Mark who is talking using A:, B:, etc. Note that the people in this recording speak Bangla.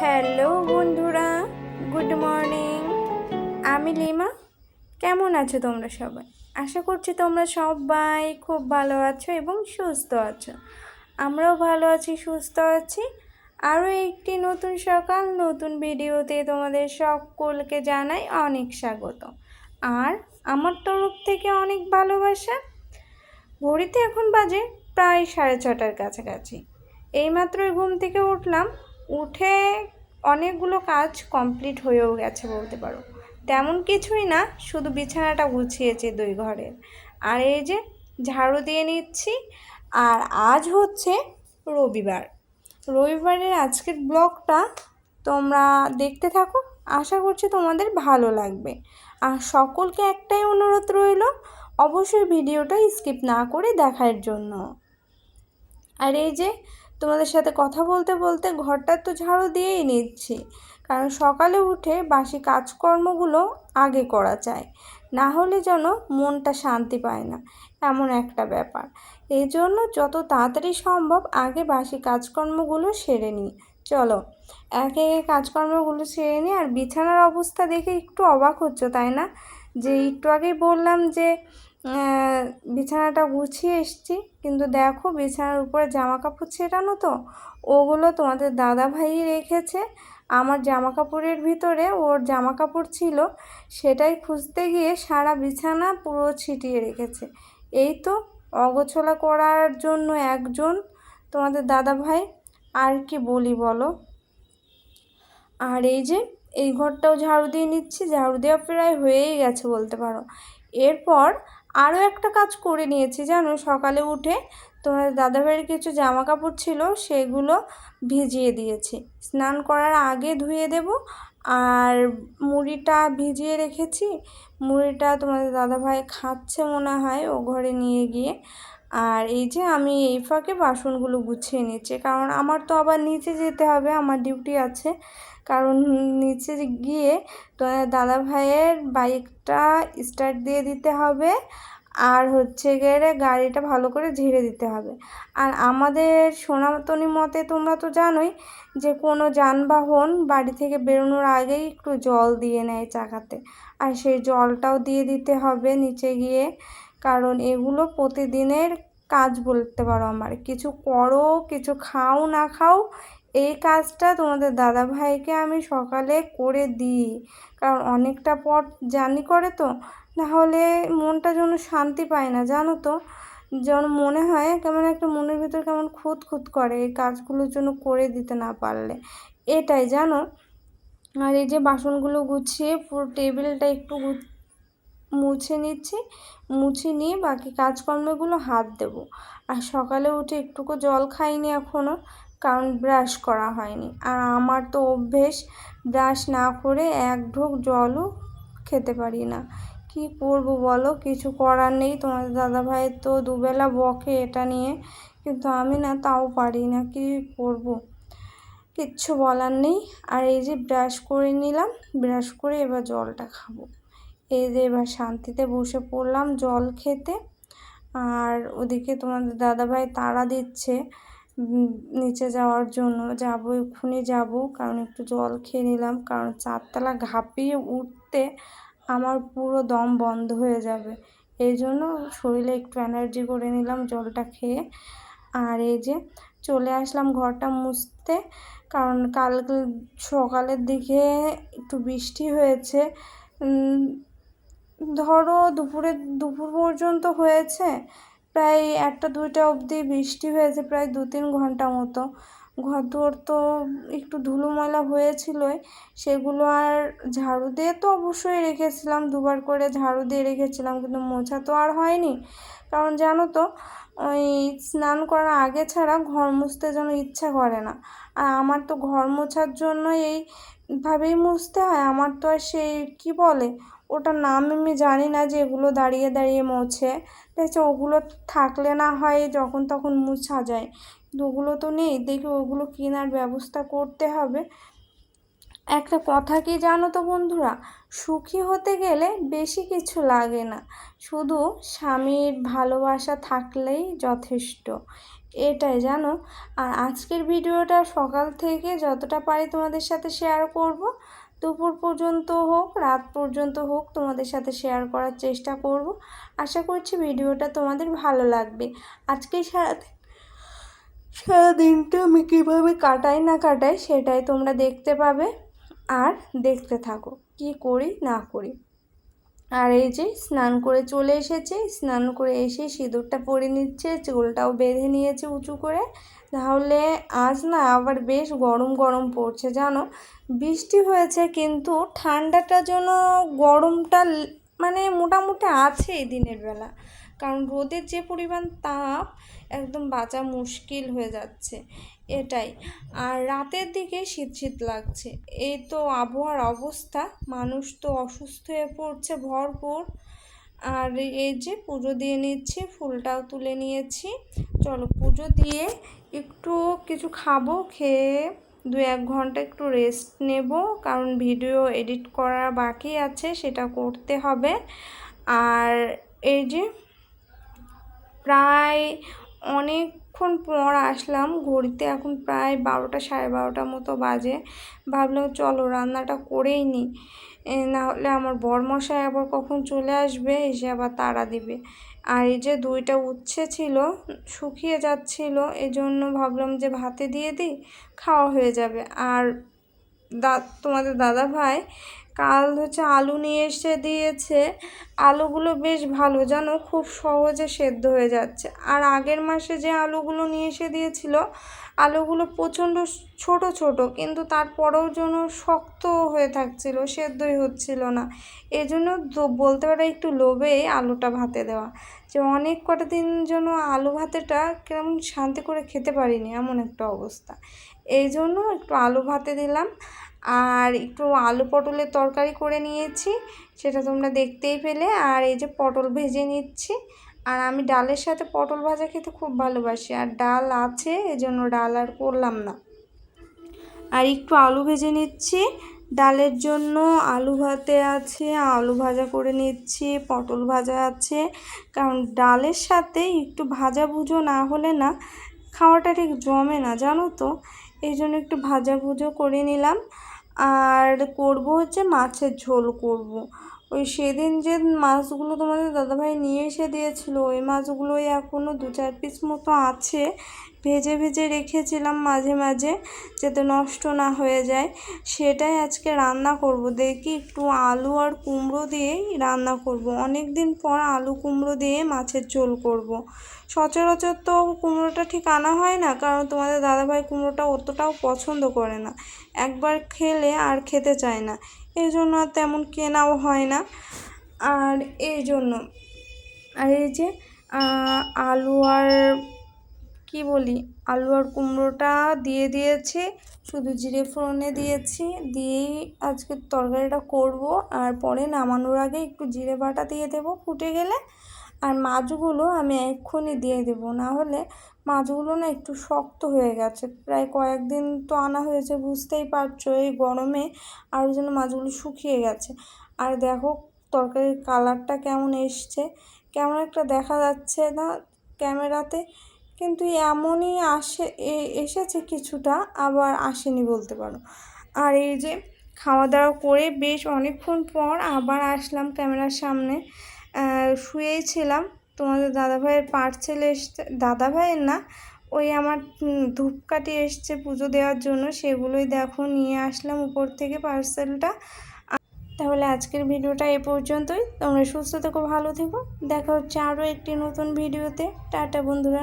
A: হ্যালো বন্ধুরা, গুড মর্নিং। আমি লিমা। কেমন আছো তোমরা সবাই? আশা করছি তোমরা সবাই খুব ভালো আছো এবং সুস্থ আছো। আমরাও ভালো আছি, সুস্থ আছি। আরও একটি নতুন সকাল, নতুন ভিডিওতে তোমাদের সকলকে জানাই অনেক স্বাগত। আর আমার তরফ থেকে অনেক ভালোবাসা। ঘড়িতে এখন বাজে প্রায় সাড়ে ছটার কাছাকাছি। এইমাত্রই ঘুম থেকে উঠলাম। উঠে অনেকগুলো কাজ কমপ্লিট হয়েও গেছে বলতে পারো। তেমন কিছুই না, শুধু বিছানাটা গুছিয়েছে দুই ঘরের আর এই যে ঝাড়ু দিয়ে নিচ্ছি, আর আজ হচ্ছে রবিবার। রবিবারের আজকের ব্লগটা তোমরা দেখতে থাকো, আশা করছি তোমাদের ভালো লাগবে। আর সকলকে একটাই অনুরোধ রইল, অবশ্যই ভিডিওটা স্কিপ না করে দেখার জন্য। আর এই যে তোমাদের সাথে কথা বলতে বলতে ঘরটা তো ঝাড়ু দিয়েই নিচ্ছি। কারণ সকালে উঠে বাসি কাজকর্মগুলো আগে করা চাই না হলে যেন মনটা শান্তি পায় না, এমন একটা ব্যাপার। এই জন্য যত তাড়াতাড়ি সম্ভব আগে বাসি কাজকর্মগুলো সেরে নিই। চলো, একে একে কাজকর্মগুলো সেরে নিই আর বিছানার অবস্থা দেখে একটু অবাক হচ্ছ, তাই না? যে একটু আগেই বললাম যে বিছানাটা গুছিয়ে এসছি, কিন্তু দেখো বিছানার উপরে জামা কাপড় ছেটানো তো, ওগুলো তোমাদের দাদা ভাই রেখেছে। আমার জামা কাপড়ের ভিতরে ওর জামা কাপড় ছিল, সেটাই খুঁজতে গিয়ে সারা বিছানা পুরো ছিটিয়ে রেখেছে। এই তো অগোছলা করার জন্য একজন তোমাদের দাদা ভাই আর কি বলি বলো? আর এই যে, এই ঘরটাও ঝাড়ু দিয়ে নিচ্ছি, ঝাড়ু দেওয়া প্রায় হয়েই গেছে বলতে পারো। এরপর আরও একটা কাজ করে নিয়েছি, জানো? সকালে উঠে তোমার দাদাভাইয়ের কিছু জামা কাপড় ছিল, সেগুলো ভিজিয়ে দিয়েছি। স্নান করার আগে ধুয়ে দেব আর মুড়িটা ভিজিয়ে রেখেছি। মুড়িটা তোমাদের দাদাভাই খাচ্ছে মনে হয় ও ঘরে নিয়ে গিয়ে। আর এই যে আমি এই ফাঁকে বাসনগুলো গুছিয়ে নিচ্ছি। কারণ আমার তো আবার নিচে যেতে হবে, আমার ডিউটি আছে। কারণ নিচে গিয়ে দাদা ভাইয়ের বাইকটা স্টার্ট দিয়ে দিতে হবে। আর হচ্ছে গিয়ে গাড়িটা ভালো করে ঝেড়ে দিতে হবে। আর আমাদের সনাতনী মতে তোমরা তো জানোই যে কোনো যানবাহন বাড়ি থেকে বেরোনোর আগেই একটু জল দিয়ে নেয় চাকাতে। আর সেই জলটাও দিয়ে দিতে হবে নিচে গিয়ে। কারণ এগুলো প্রতিদিনের কাজ বলতে পারো আমার। কিছু করো, কিছু খাও, না খাও, এই কাজটা তোমাদের দাদা ভাইকে আমি সকালে করে দিই। কারণ অনেকটা পথ জার্নি করে তো নাহলে মনটা যেন শান্তি পায় না, জানো তো? যেন মনে হয় কেমন একটা মনের ভিতর কেমন খুঁত খুঁত করে এই কাজগুলোর জন্য করে দিতে না পারলে। এটাই, জানো? আর এই যে বাসনগুলো গুছিয়ে পুরো টেবিলটা একটু মুছে নিচ্ছি, মুছে নিয়ে বাকি কাজকর্মগুলো হাত দেব। আর সকালে উঠে একটুকু জল খাইনি এখনও কারণ ব্রাশ করা হয়নি। আর আমার তো অভ্যেস, ব্রাশ না করে এক ঢোক জলও খেতে পারি না। কি করব বলো? কিছু করার নেই। তোমাদের দাদাভাইয়ের তো দুবেলা বকে এটা নিয়ে। কিন্তু আমি না তাও পারি না। কি করব? কিচ্ছু বলার নেই। আর এই যে ব্রাশ করে নিলাম। ব্রাশ করে এবার জলটা খাব। এই যে এবার শান্তিতে বসে পড়লাম জল খেতে। আর ওদিকে তোমাদের দাদাভাই তাড়া দিচ্ছে। নিচে যাওয়ার জন্য। যাব, এক্ষুনি যাব। কারণ একটু জল খেয়ে নিলাম। কারণ চারতলা ঘাপিয়ে উঠতে আমার পুরো দম বন্ধ হয়ে যাবে। এই জন্য শরীরে একটু এনার্জি করে নিলাম জলটা খেয়ে। আর এই যে চলে আসলাম ঘরটা মুছতে, কারণ কাল সকালের দিকে একটু বৃষ্টি হয়েছে। ধরো দুপুরে, দুপুর পর্যন্ত হয়েছে। প্রায় একটা দুইটা অবধি বৃষ্টি হয়েছে, প্রায় দু তিন ঘণ্টা মতো। ঘর দুয়ার তো একটু ধুলো ময়লা হয়েছিলই, সেগুলো আর ঝাড়ু দিয়ে তো অবশ্যই রেখেছিলাম, দুবার করে ঝাড়ু দিয়ে রেখেছিলাম, কিন্তু মোছা তো আর হয়নি। কারণ জানো তো, ওই স্নান করার আগে ছাড়া ঘর মুছতে যেন ইচ্ছা করে না। আর আমার তো ঘর মোছার জন্য এইভাবেই মুছতে হয়, আমার তো আর সেই কী বলে, ওটার নাম আমি জানি না যে এগুলো দাঁড়িয়ে দাঁড়িয়ে মোছে। দেখছে ওগুলো থাকলে না হয় যখন তখন মুছা যায়। ওগুলো তো নেই, দেখি ওগুলো কেনার ব্যবস্থা করতে হবে। একটা কথা কি জানো তো বন্ধুরা? সুখী হতে গেলে বেশি কিছু লাগে না। শুধু স্বামীর ভালোবাসা থাকলেই যথেষ্ট। এটাই জানো? আর আজকের ভিডিওটা সকাল থেকে যতটা পারি তোমাদের সাথে শেয়ার করব, দুপুর পর্যন্ত হোক, রাত পর্যন্ত হোক, তোমাদের সাথে শেয়ার করার চেষ্টা করব। আশা করছি ভিডিওটা তোমাদের ভালো লাগবে। আজকে সারাদিন সারাদিনটা আমি কীভাবে কাটাই না কাটাই সেটাই তোমরা দেখতে পাবে আর দেখতে থাকো কি করি না করি। আর এই যে স্নান করে চলে এসেছে, স্নান করে এসে সিঁদুরটা পরে নিচ্ছে, চুলটাও বেঁধে নিয়েছে উঁচু করে। তাহলে আজ না আবার বেশ গরম গরম পড়ছে জানো। বৃষ্টি হয়েছে কিন্তু ঠান্ডাটা যেন গরমটা মানে মোটামুটি আছে এই দিনের বেলা। কারণ রোদের যে পরিমাণ তাপ, একদম বাঁচা মুশকিল হয়ে যাচ্ছে। এটাই। আর রাতের দিকে শীত শীত লাগছে। এই তো আবহাওয়ার অবস্থা। মানুষ তো অসুস্থ হয়ে পড়ছে ভরপুর। আর এই যে পুজো দিয়ে নিচ্ছি, ফুলটাও তুলে নিয়েছি। চলো পুজো দিয়ে একটু কিছু খাব, খেয়ে দু এক ঘণ্টা একটু রেস্ট নেব। কারণ ভিডিও এডিট করা বাকি আছে, সেটা করতে হবে। আর এই যে প্রায় অনেকক্ষণ পর আসলাম, ঘড়িতে এখন প্রায় বারোটা সাড়ে বারোটার মতো বাজে। ভাবলাম চলো রান্নাটা করেই নিই না হলে আমার বরমশাই আবার কখন চলে আসবে, এসে আবার তাড়া দিবে। আর এই যে দুইটা উচ্ছে ছিল, শুকিয়ে যাচ্ছিল এই জন্য ভাবলাম যে ভাতে দিয়ে দিই, খাওয়া হয়ে যাবে। আর দা, তোমাদের দাদা ভাই কাল হচ্ছে আলু নিয়ে এসে দিয়েছে। আলুগুলো বেশ ভালো, জানো? খুব সহজে সেদ্ধ হয়ে যাচ্ছে। আর আগের মাসে যে আলুগুলো নিয়ে এসে দিয়েছিল, আলুগুলো প্রচণ্ড ছোট ছোট, কিন্তু তারপরেও যেন শক্ত হয়ে থাকছিল, সেদ্ধই হচ্ছিল না। এই জন্য বলতে পারে একটু লোভে আলুটা ভাতে দেওয়া। যে অনেক কটা দিন যেন আলু ভাতেটা কেমন শান্তি করে খেতে পারিনি, এমন একটা অবস্থা। এই জন্য একটু আলু ভাতে দিলাম। আর একটু আলু পটলের তরকারি করে নিয়েছি, সেটা তোমরা দেখতেই পেলে। আর এই যে পটল ভেজে নিচ্ছি। আর আমি ডালের সাথে পটল ভাজা খেতে খুব ভালোবাসি। আর ডাল আছে, এজন্য ডাল আর করলাম না। আর একটু আলু ভেজে নিচ্ছি। ডালের জন্য আলু ভাতে আছে, আলু ভাজা করে নিচ্ছি, পটল ভাজা আছে। কারণ ডালের সাথে একটু ভাজা ভুজো না হলে না, খাওয়াটা ঠিক জমে না, জানো তো? এই জন্য একটু ভাজা ভুজো করে নিলাম আর করব হচ্ছে মাছের ঝোল করব। ওই সেদিন যে মাছগুলো তোমাদের দাদাভাই নিয়ে এসে দিয়েছিলো, ওই মাছগুলোই এখনও দু চার পিস মতো আছে ভেজে ভেজে রেখেছিলাম মাঝে মাঝে যাতে নষ্ট না হয়ে যায়। সেটাই আজকে রান্না করব। দেখি একটু আলু আর কুমড়ো দিয়েই রান্না করব। অনেক দিন পর আলু কুমড়ো দিয়ে মাছের ঝোল করব। সচরাচর তো কুমড়োটা ঠিক আনা হয় না, কারণ তোমাদের দাদাভাই কুমড়োটা অতটাও পছন্দ করে না। একবার খেলে আর খেতে চায় না। এই জন্য আর তেমন কেনাও হয় না। আর এই জন্য, আর এই যে আলু আর কি বলি? আলু আর কুমড়োটা দিয়ে দিয়েছি, শুধু জিরে ফোড়নে দিয়েছি, দিয়েই আজকে তরকারিটা করব। আর পরে নামানোর আগে একটু জিরে বাটা দিয়ে দেবো ফুটে গেলে। আর মাছগুলো আমি এক্ষুনি দিয়ে দেবো, না হলে মাছগুলো না একটু শক্ত হয়ে গেছে। প্রায় কয়েকদিন তো আনা হয়েছে, বুঝতেই পারছ এই গরমে আর যেন মাছগুলো শুকিয়ে গেছে। আর দেখো তরকারির কালারটা কেমন এসছে। কেমন একটা দেখা যাচ্ছে না ক্যামেরাতে। কিন্তু এমনই আসে এসেছে কিছুটা, আবার আসেনি বলতে পারো। আর এই যে খাওয়া দাওয়া করে বেশ অনেকক্ষণ পর আবার আসলাম ক্যামেরার সামনে। শুয়েই ছিলাম তোমাদের দাদাভাইয়ের পার্সেল এসছে, দাদাভাইয়ের না, ওই আমার ধূপকাঠি এসছে পুজো দেওয়ার জন্য, সেগুলোই দেখো নিয়ে আসলাম উপর থেকে পার্সেলটা। তাহলে আজকের ভিডিওটা এ পর্যন্তই। তোমরা সুস্থ থেকো, ভালো থেকো। দেখা হচ্ছে আরও একটি নতুন ভিডিওতে। টাটা বন্ধুরা।